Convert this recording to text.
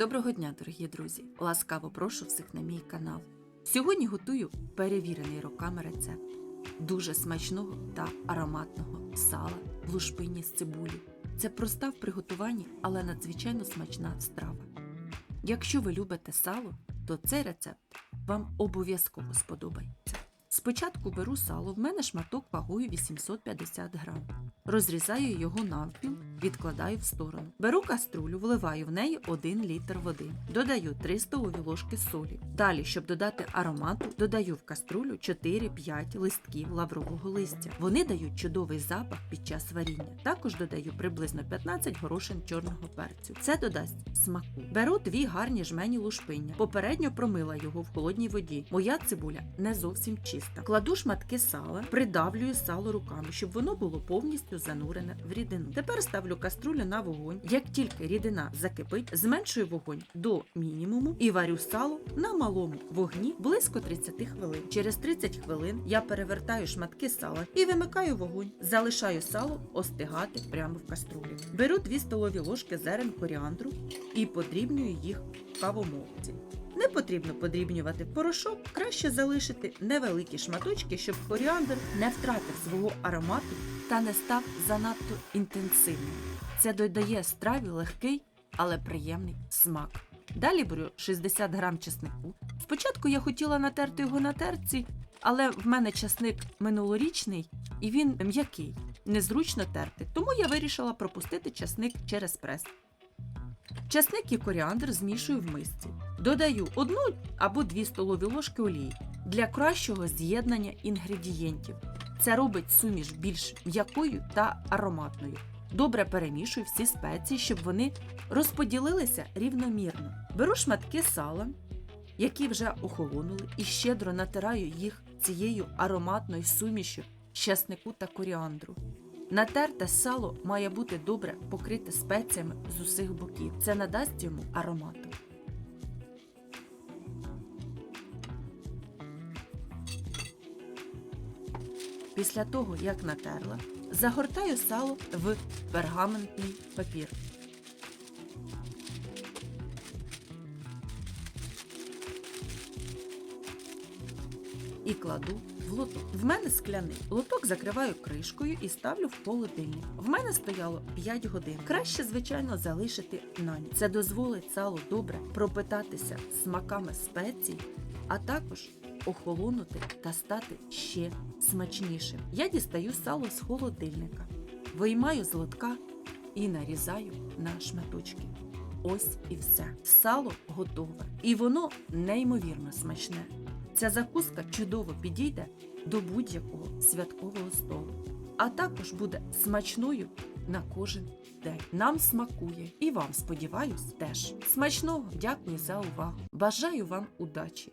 Доброго дня, дорогі друзі! Ласкаво прошу всіх на мій канал. Сьогодні готую перевірений роками рецепт дуже смачного та ароматного сала в лушпині з цибулі. Це проста в приготуванні, але надзвичайно смачна страва. Якщо ви любите сало, то цей рецепт вам обов'язково сподобається. Спочатку беру сало, в мене шматок вагою 850 грам. Розрізаю його навпіл, відкладаю в сторону. Беру каструлю, вливаю в неї 1 літр води. Додаю 3 столові ложки солі. Далі, щоб додати аромату, додаю в каструлю 4-5 листків лаврового листя. Вони дають чудовий запах під час варіння. Також додаю приблизно 15 горошин чорного перцю. Це додасть смаку. Беру дві гарні жмені лушпиння. Попередньо промила його в холодній воді. Моя цибуля не зовсім чиста. Кладу шматки сала, придавлюю сало руками, щоб воно було повністю занурене в рідину. Тепер ставлю каструлю на вогонь. Як тільки рідина закипить, зменшую вогонь до мінімуму і варю сало на малому вогні близько 30 хвилин. Через 30 хвилин я перевертаю шматки сала і вимикаю вогонь. Залишаю сало остигати прямо в каструлі. Беру 2 столові ложки зерен коріандру і подрібнюю їх в кавомолці. Не потрібно подрібнювати порошок, краще залишити невеликі шматочки, щоб коріандр не втратив свого аромату та не став занадто інтенсивним. Це додає страві легкий, але приємний смак. Далі беру 60 грам чеснику. Спочатку я хотіла натерти його на терці, але в мене чесник минулорічний і він м'який, незручно терти, тому я вирішила пропустити чесник через прес. Часник і коріандр змішую в мисці. Додаю одну або дві столові ложки олії для кращого з'єднання інгредієнтів. Це робить суміш більш м'якою та ароматною. Добре перемішую всі спеції, щоб вони розподілилися рівномірно. Беру шматки сала, які вже охолонули, і щедро натираю їх цією ароматною сумішю з часнику та коріандру. Натерте сало має бути добре покрите спеціями з усіх боків. Це надасть йому аромату. Після того, як натерла, загортаю сало в пергаментний папір. і кладу в лоток. В мене скляний. Лоток закриваю кришкою і ставлю в холодильник. В мене стояло 5 годин. Краще, звичайно, залишити на ніч. Це дозволить салу добре пропитатися смаками спецій, а також охолонути та стати ще смачнішим. Я дістаю сало з холодильника, виймаю з лотка і нарізаю на шматочки. Ось і все. Сало готове. І воно неймовірно смачне. Ця закуска чудово підійде до будь-якого святкового столу, а також буде смачною на кожен день. Нам смакує і вам, сподіваюсь, теж. Смачного дякую за увагу. Бажаю вам удачі.